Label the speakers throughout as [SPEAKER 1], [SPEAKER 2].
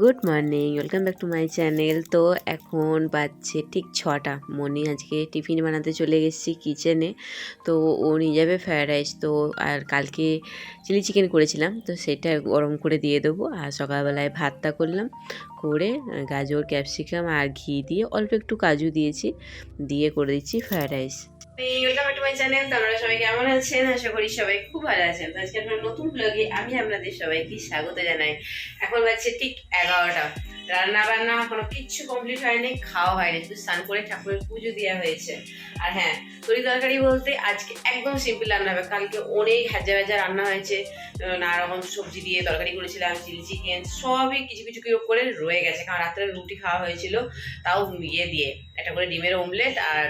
[SPEAKER 1] Good morning welcome back to my channel তো এখন বাজছে ঠিক ছটা। মনি আজকে টিফিন বানাতে চলে গেছি কিচেনে তো ও নিয়ে যাবে ফ্রায়েড রাইস তো আর কালকে চিলি চিকেন করেছিলাম, তো সেটা গরম করে দিয়ে দেবো। আর সকালবেলায় ভাতটা করলাম। করে গাজর ক্যাপসিকাম আর ঘি দিয়ে অল্প একটু কাজু দিয়েছি, দিয়ে করে দিচ্ছি fried rice welcome to my channel তো আপনারা সবাই কেমন আছেন? আশা করি সবাই খুব ভালো আছেন। আজকে আপনার নতুন ব্লগে আমি আপনাদের সবাইকে স্বাগত জানাই। এখন বাজছে ঠিক এগারোটা। রান্না বান্না কোনো কিচ্ছু কমপ্লিট হয়নি, খাওয়া হয়নি। শুধু স্নান করে ঠাকুরের পুজো দেওয়া হয়েছে। আর হ্যাঁ তরি তরকারি বলতে আজকে একদম সিম্পল রান্না হবে। কালকে অনেক হাজা ভাজা রান্না হয়েছে। নানা রকম সবজি দিয়ে তরকারি করেছিলাম, চিলি চিকেন সবই কিছু কিছু কিছু করে রয়ে গেছে, কারণ রাত্রে রুটি খাওয়া হয়েছিল তাও ইয়ে দিয়ে, একটা করে ডিমের অমলেট আর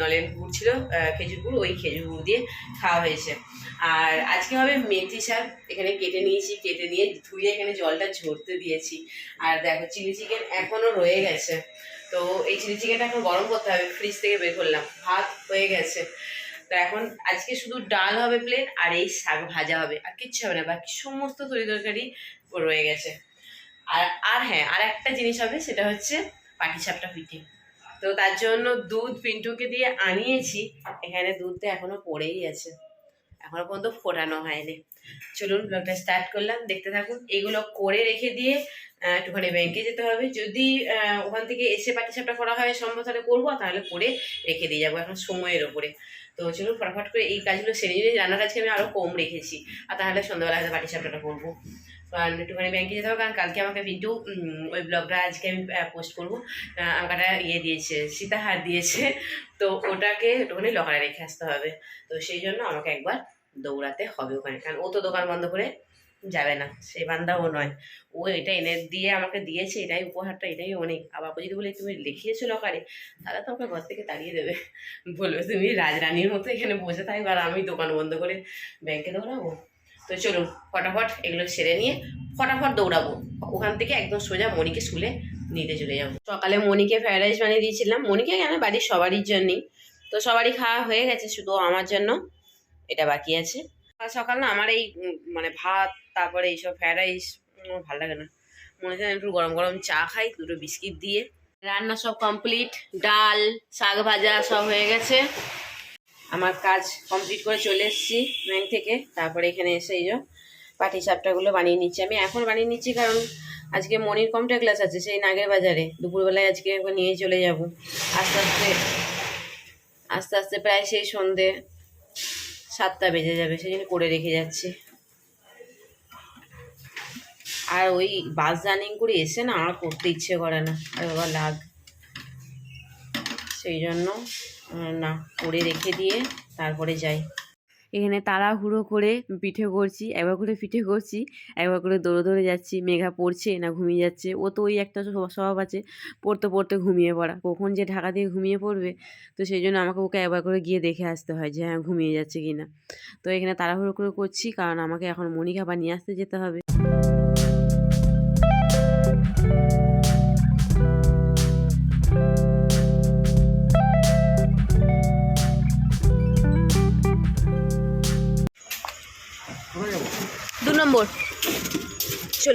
[SPEAKER 1] নলেন গুড় ছিল খেজুর গুড়, ওই খেজুর গুড় দিয়ে খাওয়া হয়েছে। আর আজকে হবে মেথি শাক, এখানে কেটে নিয়েছি, কেটে নিয়ে ধুয়ে এখানে জলটা ঝরতে দিয়েছি। আর দেখো, চিলি চিকেন এখনও রয়ে গেছে। তো এই চিলি চিকেনটা এখন গরম করতে হবে ফ্রিজ থেকে বের করলাম, ভাত হয়ে গেছে। তো এখন আজকে শুধু ডাল হবে প্লেন আর এই শাক ভাজা হবে, আর কিচ্ছু হবে না, বাকি সমস্ত তরি তরকারি রয়ে গেছে। আর আর হ্যাঁ আর একটা জিনিস হবে, সেটা হচ্ছে পাটিসাপটা পিঠে। তো তার জন্য দুধ পিন্টুকে দিয়ে আনিয়েছি। এখানে দুধটা এখনও পড়েই আছে। এখনও পর্যন্ত ফোটানো হয়নি। চলুন, ব্লগটা স্টার্ট করলাম। দেখতে থাকুন, এগুলো করে রেখে দিয়ে একটুখানি ব্যাংকে যেতে হবে। যদি ওখান থেকে এসে পাটিসাপটা করা হয়, সম্ভব তাহলে করব, তাহলে করে রেখে দিয়ে যাব এখন সময়ের ওপরে। তো চলুন, ফটাফট করে এই কাজগুলো সেরে নিয়ে, রান্নার আজকে আমি আরও কম রেখেছি। আর তাহলে সন্ধ্যাবেলা হয়তো পাটিসাপটাটা করব। কারণ একটুখানি ব্যাংকে যেতে হবে কারণ কালকে আমাকে উম, ওই ব্লগটা আজকে আমি পোস্ট করব। আমাকে ইয়ে দিয়েছে সীতাহার দিয়েছে। তো ওটাকে একটুখানি লকারে রেখে আসতে হবে। তো সেই জন্য আমাকে একবার দৌড়াতে হবে ওখানে। কারণ ও তো দোকান বন্ধ করে যাবে না সে বান্দাও নয়। ও এটা এনে দিয়ে আমাকে দিয়েছে এটাই উপহারটা এটাই অনেক। আবার যদি বলি তুমি লিখিয়েছো লকারে তাহলে তো আমাকে ঘর থেকে তাড়িয়ে দেবে। বলবে তুমি রাজরানীর মতো এখানে বসে থাকবে আর আমি দোকান বন্ধ করে ব্যাংকে দৌড়াবো? তো চলুন ফটাফট এগুলো সেরে নিয়ে ফটাফট দৌড়াবো। ওখান থেকে একদম সোজা মনিকে স্কুলে নিতে চলে যাব। সকালে মনিকে ফ্রাইড রাইস বানিয়ে দিয়েছিলাম। মনিকে কেন? বাড়ির সবারই জন্যই। তো সবারই খাওয়া হয়ে গেছে, শুধু আমার জন্য। এটা বাকি আছে। সকাল না আমার এই মানে ভাত, তারপরে এইসব ফ্রাইড রাইস ভালো লাগে না। মনে হয় একটু গরম গরম চা খাই, দুটো বিস্কিট দিয়ে। রান্না সব কমপ্লিট ডাল, শাক ভাজা সব হয়ে গেছে। আমার কাজ কমপ্লিট করে চলে এসেছি ব্যাংক থেকে। তারপরে এখানে এসে এই যে পাটি সাপটাগুলো বানিয়ে নিচ্ছি। আমি এখন বানিয়ে নিচ্ছি কারণ আজকে মনির কমটা ক্লাস আছে, সেই নাগের বাজারে। দুপুরবেলায় আজকে নিয়ে চলে যাব। আস্তে আস্তে আস্তে আস্তে প্রায় সেই সন্ধে সাতটা বেজে যাবে সেই জন্য করে রেখে যাচ্ছি। আর ওই বাস জার্নিং করে এসে না, আমার করতে ইচ্ছে করে না। আর বাবা, লাগ। সেই জন্য না, করে রেখে দিয়ে তারপরে যাই। এখানে তাড়াহুড়ো করে পিঠে করছি, একবার করে পিঠে করছি, একবার করে দৌড়ে দৌড়ে যাচ্ছি, মেঘা পড়ছে না ঘুমিয়ে যাচ্ছে, ও তো ওই একটা স্বভাব- আছে, পড়তে পড়তে ঘুমিয়ে পড়া, কখন যে ঢাকা দিয়ে ঘুমিয়ে পড়বে, তো সেই জন্য আমাকে ওকে একবার করে গিয়ে দেখে আসতে হয় যে হ্যাঁ ঘুমিয়ে যাচ্ছে কি না তো এখানে তাড়াহুড়ো করে করছি, কারণ আমাকে এখন মনিকা বা নিয়ে আসতে যেতে হবে।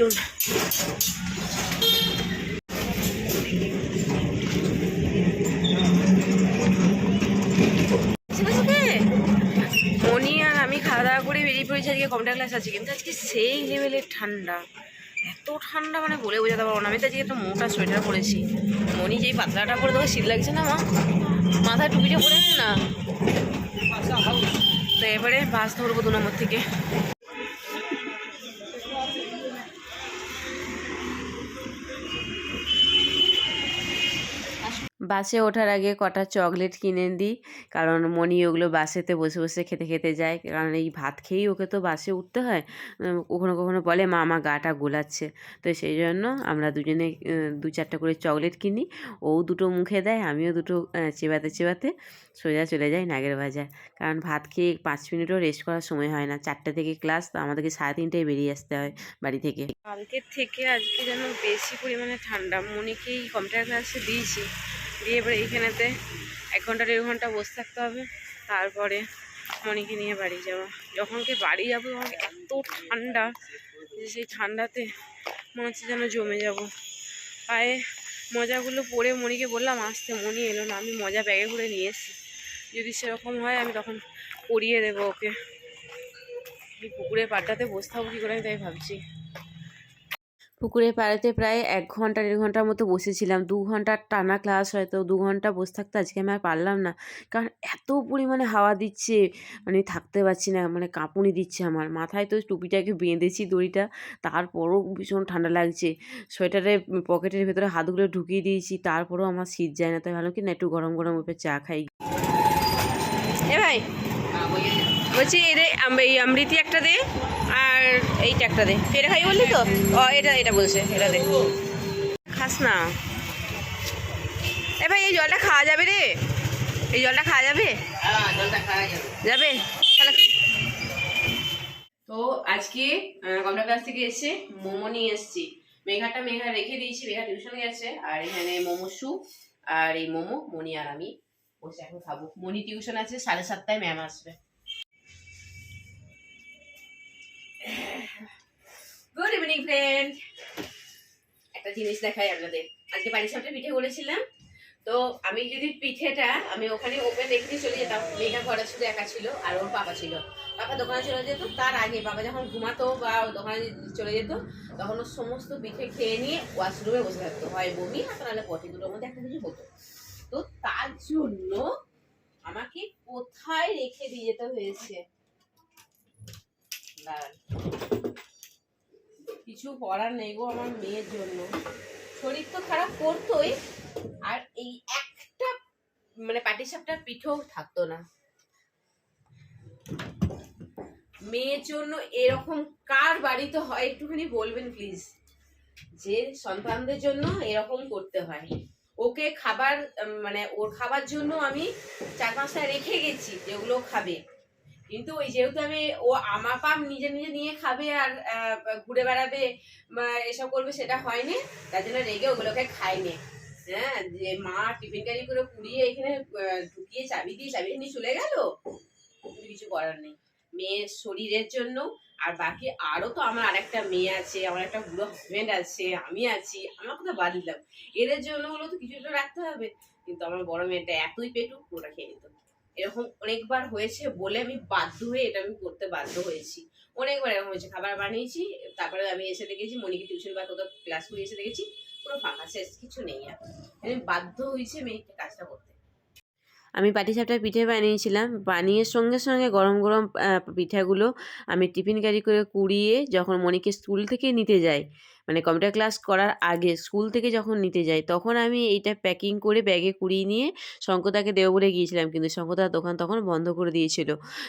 [SPEAKER 1] চলুন মনি আর আমি খাওয়া দাওয়া করে বেরিয়ে পড়েছি আজকে কম্পিউটার ক্লাস। আছে কিন্তু আজকে সেই লেভেলের ঠান্ডা। এত ঠান্ডা মানে বলে বোঝাতে পারব না। আমি তো আজকে একটা মোটা সোয়েটার পরেছি। মনি যেই পাতলাটা পরে তোকে শীত লাগছে না, মা? মাথায় টুপিটা পরে না? তো এবারে বাস ধরবো দু নম্বর থেকে। বাসে ওঠার আগে কটা চকলেট কিনে দিই। কারণ মনি ওগুলো বাসেতে বসে বসে খেতে খেতে যায়। কারণ এই ভাত খেয়েই ওকে তো বাসে উঠতে হয়। কখনো কখনো বলে, মা, আমার গাটা গোলাচ্ছে। তো সেই জন্য আমরা দুজনে দু চারটে করে চকলেট কিনি। ও দুটো মুখে দেয়, আমিও দুটো চেবাতে চেবাতে সোজা চলে যাই নাগের বাজার। কারণ ভাত খেয়ে পাঁচ মিনিটও রেস্ট করার সময় হয় না। চারটে থেকে ক্লাস তো আমাদেরকে সাড়ে তিনটায় বেরিয়ে আসতে হয় বাড়ি থেকে। কালকের থেকে আজকে যেন বেশি পরিমাণে ঠান্ডা। মনিকেই কম্পিউটার ক্লাসে দিয়েছি। দিয়ে এবার এইখানেতে এক ঘণ্টা দেড় ঘণ্টা বসে থাকতে হবে। তারপরে মনিকে নিয়ে বাড়ি যাওয়া। যখন কি বাড়ি যাব আমাকে এত ঠান্ডা যে সেই ঠান্ডাতে মনে হচ্ছে যেন জমে যাব। পায়ে মজাগুলো পরে মনিকে বললাম, আসতে। মনি এলো না, আমি মজা ব্যাগে করে নিয়ে এসেছি। যদি সেরকম হয়, আমি তখন পরিয়ে দেবো ওকে। এই পুকুরের পাড়টাতে বসতে হব কী করে আমি তাই ভাবছি। পুকুরের পাড়েতে প্রায় এক ঘণ্টা, দেড় ঘণ্টার মতো বসেছিলাম। দু ঘণ্টার টানা ক্লাস হয়তো, দু ঘণ্টা বসে থাকতে আজকে আমি আর পারলাম না। কারণ এত পরিমাণে হাওয়া দিচ্ছে মানে থাকতে পারছি না মানে কাঁপুনি দিচ্ছে আমার। মাথায় তো টুপিটাকে বেঁধেছি দড়িটা, তারপরও ভীষণ ঠান্ডা লাগছে। সোয়েটারের পকেটের ভেতরে হাতগুলো ঢুকিয়ে দিয়েছি, তারপরেও আমার শীত যায় না। তাই ভালো কি না, একটু গরম গরম উপরে চা খাই। এ ভাই, বলছি এদের এই অমৃতি একটা দে। এইটা একটা দে। এটা খাই বললি তো? ও, এটা এটা বলছে, এটা দে। খাস না। এ ভাই, এই জলটা খাওয়া যাবে রে। এই জলটা খাওয়া যাবে? যাবে? তো আজকে কমলা ক্লাস থেকে এসে মোমো নিয়ে এসেছি। মেঘাটা, মেঘা রেখে দিয়েছি, মেঘা টিউশন গেছে। আর এখানে মোমো স্যুপ আর এই মোমো মনি আর আমি বসে এখন খাব। মনি টিউশন আছে, সাড়ে সাতটায় ম্যাম আসবে। গুড ইভিনিং ফ্রেন্ড একটা জিনিস দেখাই আপনাদের। আজকে বাড়ির সামনে পিঠে করেছিলাম তো আমি যদি পিঠেটা আমি ওখানে ওপেন রেখে চলে যেতাম মেয়েটা ঘরে শুধু একা ছিল আর ওর পাপা ছিল। পাপা দোকানে চলে যেত, তার আগে বাবা যখন ঘুমাতো বা দোকানে চলে যেত, তখন ও সমস্ত পিঠে খেয়ে নিয়ে ওয়াশরুমে বসে থাকতো। হয় বমি আর নাহলে পটি, দুটোর মধ্যে একটা কিছু হতো। তো তার জন্য আমাকে কোথায় রেখে দিয়ে যেতে হয়েছে? কিছু করার নেই গো আমার মেয়ের জন্য। শরীর তো খারাপ করতোই, আর এই একটা মানে পাটিসাপটার পিঠেও থাকতো না। মেয়ের জন্য এরকম কার বাড়িতে হয় একটুখানি বলবেন প্লিজ যে সন্তানদের জন্য এরকম করতে হয়। ওকে খাবার মানে ওর খাবার জন্য আমি চার পাঁচটা রেখে গেছি যেগুলো খাবে। কিন্তু ওই যেহেতু আমি, ও আমা পাম নিজে নিজে নিয়ে খাবে আর ঘুরে বেড়াবে এসব করবে, সেটা হয়নি। তার জন্য রেগে ওগুলোকে খাইনি। হ্যাঁ যে মা টিফিন ক্যারি করে কুড়িয়ে এখানে ঢুকিয়ে চাবি দিয়ে চাবি নিয়ে চলে গেল? কিছু করার নেই। মেয়ের শরীরের জন্য, আর বাকি আরও তো আমার আরেকটা মেয়ে আছে, আমার একটা বুড়ো হাজবেন্ড আছে, আমি আছি, আমার কথা বাদ দিলাম। এদের জন্য হলো তো কিছু তো রাখতে হবে। কিন্তু আমার বড় মেয়েটা এতই পেটু পুরোটা খেয়ে নিত। এরকম অনেকবার হয়েছে বলে আমি বাধ্য হয়ে এটা আমি করতে বাধ্য হয়েছি। অনেকবার এরকম হয়েছে, খাবার বানিয়েছি, তারপরে আমি এসে দেখেছি মনিকে টিউশন বা কোথাও ক্লাস করে এসে দেখেছি, পুরো ফাঁকা শেষ, কিছু নেই আর আমি বাধ্য হয়েছে আমি কাজটা করতে। আমি পাটিসাপটা পিঠে বানিয়েছিলাম। বানিয়ে সঙ্গে সঙ্গে গরম গরম পিঠাগুলো আমি টিফিন ক্যারি করে কুড়িয়ে যখন মনিকে স্কুল থেকে নিতে যাই মানে কম্পিউটার ক্লাস করার আগে, স্কুল থেকে যখন নিতে যাই, তখন আমি এইটা প্যাকিং করে ব্যাগে কুড়িয়ে নিয়ে শঙ্কদাকে দেবো বলে গিয়েছিলাম। কিন্তু শঙ্কদার দোকান তখন বন্ধ করে দিয়েছিল।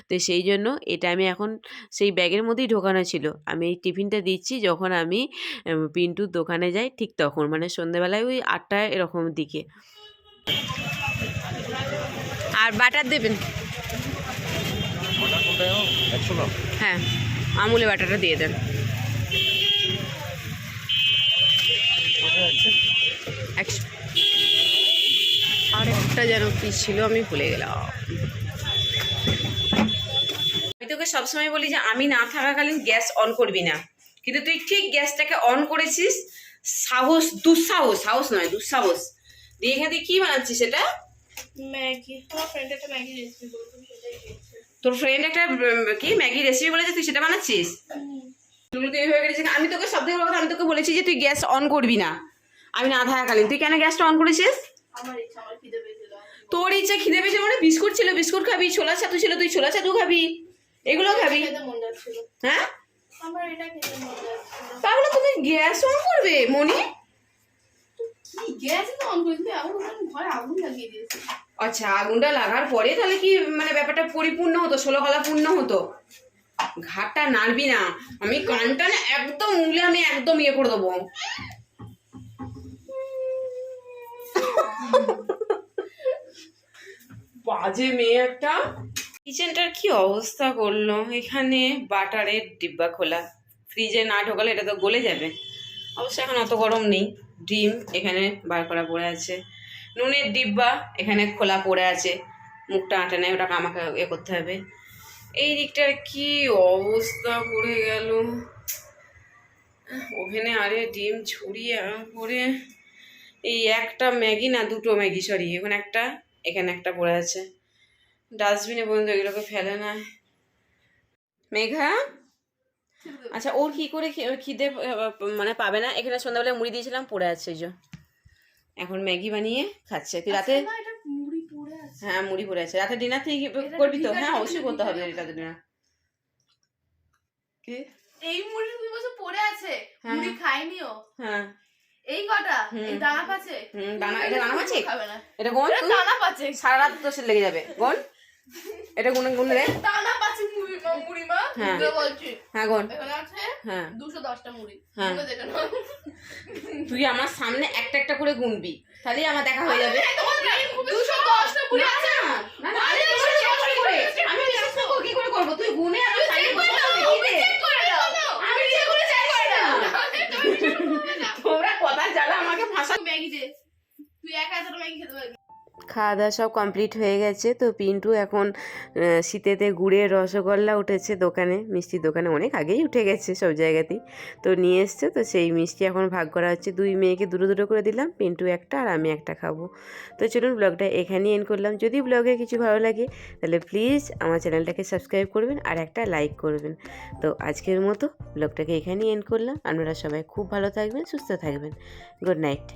[SPEAKER 1] তো সেই জন্য এটা আমি এখন সেই ব্যাগের মধ্যেই ঢোকানো ছিল। আমি এই টিফিনটা দিচ্ছি যখন আমি পিন্টুর দোকানে যাই ঠিক তখন মানে সন্ধ্যেবেলায় ওই আটটা এরকম দিকে। আর বাটার দেবেন? হ্যাঁ আমুলে বাটারটা দিয়ে দেন। আর একটা যেন কি ছিল, আমি ভুলে গেলাম। আমি তোকে সবসময় বলি যে, আমি না থাকাকালীন গ্যাস অন করবি না। কিন্তু তুই ঠিক গ্যাসটাকে অন করেছিস, সাহস, দুঃসাহস, সাহস নয়, দুঃসাহস। দিয়ে এখানে কি বানাচ্ছিস সেটা?
[SPEAKER 2] ম্যাগি আমার ফ্রেন্ড একটা ম্যাগি রেসিপি বলতো সেটাই
[SPEAKER 1] তোর ফ্রেন্ড একটা কি ম্যাগি রেসিপি বলেছে তুই সেটা বানাচ্ছিস? আমি তোকে সব থেকে আমি তোকে বলেছি যে তুই গ্যাস অন করবি না। আমি না থাকাকালীন। তুই কেন গ্যাসটা অন করেছিস? তোর ইচ্ছা খিদে পেয়েছে মানে বিস্কুট ছিল বিস্কুট খাবি ছোলা ছাতু ছিল তুই ছোলা ছাতু খাবি এগুলো খাবি।
[SPEAKER 2] মন
[SPEAKER 1] হ্যাঁ? তাহলে তুমি গ্যাস অন করবে মনি
[SPEAKER 2] গ্যাস তো
[SPEAKER 1] আচ্ছা আগুনটা লাগার পরে তাহলে কি মানে ব্যাপারটা পরিপূর্ণ হতো, ষোলো কলা পূর্ণ হতো? ঘাটটা নাড়বি না। আমি কানটা না একদম উংলে আমি একদম ইয়ে করে দেবো। বাজে মেয়ে একটা। কিচেনটার কি অবস্থা করল? এখানে বাটারের ডিব্বা খোলা। ফ্রিজে না ঢোকালে এটা তো গলে যাবে। অবশ্য এখন অত গরম নেই। ডিম এখানে বার করা পড়ে আছে। নুনের ডিব্বা এখানে খোলা পড়ে আছে। মুখটা আঁটে নেয় ওটাকে আমাকে এ করতে হবে। এই দিকটার কি অবস্থা পড়ে গেল। ওভেনে আরে ডিম ছড়িয়ে করে এই একটা ম্যাগি না দুটো ম্যাগি, সরি, এখন একটা, এখানে একটা পড়ে আছে। ডাস্টবিনে পর্যন্ত এগুলোকে ফেলে না মেঘা? আচ্ছা ওর কি করে খিদে মানে পাবে না? এখানে সন্ধ্যাবেলায় মুড়ি দিয়েছিলাম পড়ে আছে যে। এখন ম্যাগি বানিয়ে খাচ্ছে। তুই রাতে
[SPEAKER 2] আছে।
[SPEAKER 1] হ্যাঁ মুড়ি পড়ে আছে। রাতে ডিনার
[SPEAKER 2] এটা
[SPEAKER 1] করবি তো? হ্যাঁ অবশ্যই করতে হবে। রাতে ডিনার কি?
[SPEAKER 2] এই মুড়ি তুমি বলছো পড়ে আছে।
[SPEAKER 1] হ্যাঁ।
[SPEAKER 2] মুড়ি খাইনিও।
[SPEAKER 1] হ্যাঁ।
[SPEAKER 2] এই কটা? এই দানা
[SPEAKER 1] হুম, দানা- এটা দানা?
[SPEAKER 2] খাবে না।
[SPEAKER 1] এটা কোন
[SPEAKER 2] দানা পাচ্ছে
[SPEAKER 1] সারা রাত তো লেগে যাবে। কোন এটা গুনে গুনে রে?
[SPEAKER 2] দানা পাচ্ছে মুড়ি মা মুড়ি মা
[SPEAKER 1] হ্যাঁ।
[SPEAKER 2] বলছি।
[SPEAKER 1] হ্যাঁ গোন
[SPEAKER 2] এখানে আছে
[SPEAKER 1] হ্যাঁ।
[SPEAKER 2] দুশো দশটা মুড়ি।
[SPEAKER 1] হ্যাঁ। তুই আমার সামনে একটা একটা করে গুনবি। তাহলেই আমার দেখা হয়ে যাবে।
[SPEAKER 2] তোমার brain খুবই দুশো দশটা মুড়ি আছে। না
[SPEAKER 1] না, না, আমি বিশ্বাস করব কি করে? করব? তুই গুনে আমার সামনে বসে দেখি আমি চেক করে চেক করে দাও। তোমরা কথা জ্বালা আমাকে ফাঁসা
[SPEAKER 2] ম্যাগি দে। তুই একা এতটা ম্যাগি খেতে পারবি।
[SPEAKER 1] খাওয়া দাওয়া সব কমপ্লিট হয়ে গেছে। তো পিন্টু এখন শীতেতে গুড়ের রসগোল্লা উঠেছে দোকানে। মিষ্টির দোকানে অনেক আগেই উঠে গেছে সব জায়গাতেই। তো নিয়ে এসছে, তো সেই মিষ্টি এখন ভাগ করা হচ্ছে। দুই মেয়েকে দুটো দুটো করে দিলাম, পিন্টু একটা আর আমি একটা খাব। তো চলুন ব্লগটা এখানেই এন্ড করলাম। যদি ব্লগে কিছু ভালো লাগে, তাহলে প্লিজ আমার চ্যানেলটাকে সাবস্ক্রাইব করবেন আর একটা লাইক করবেন। তো আজকের মতো ব্লগটাকে এখানেই এন্ড করলাম। আপনারা সবাই খুব ভালো থাকবেন, সুস্থ থাকবেন। Good night.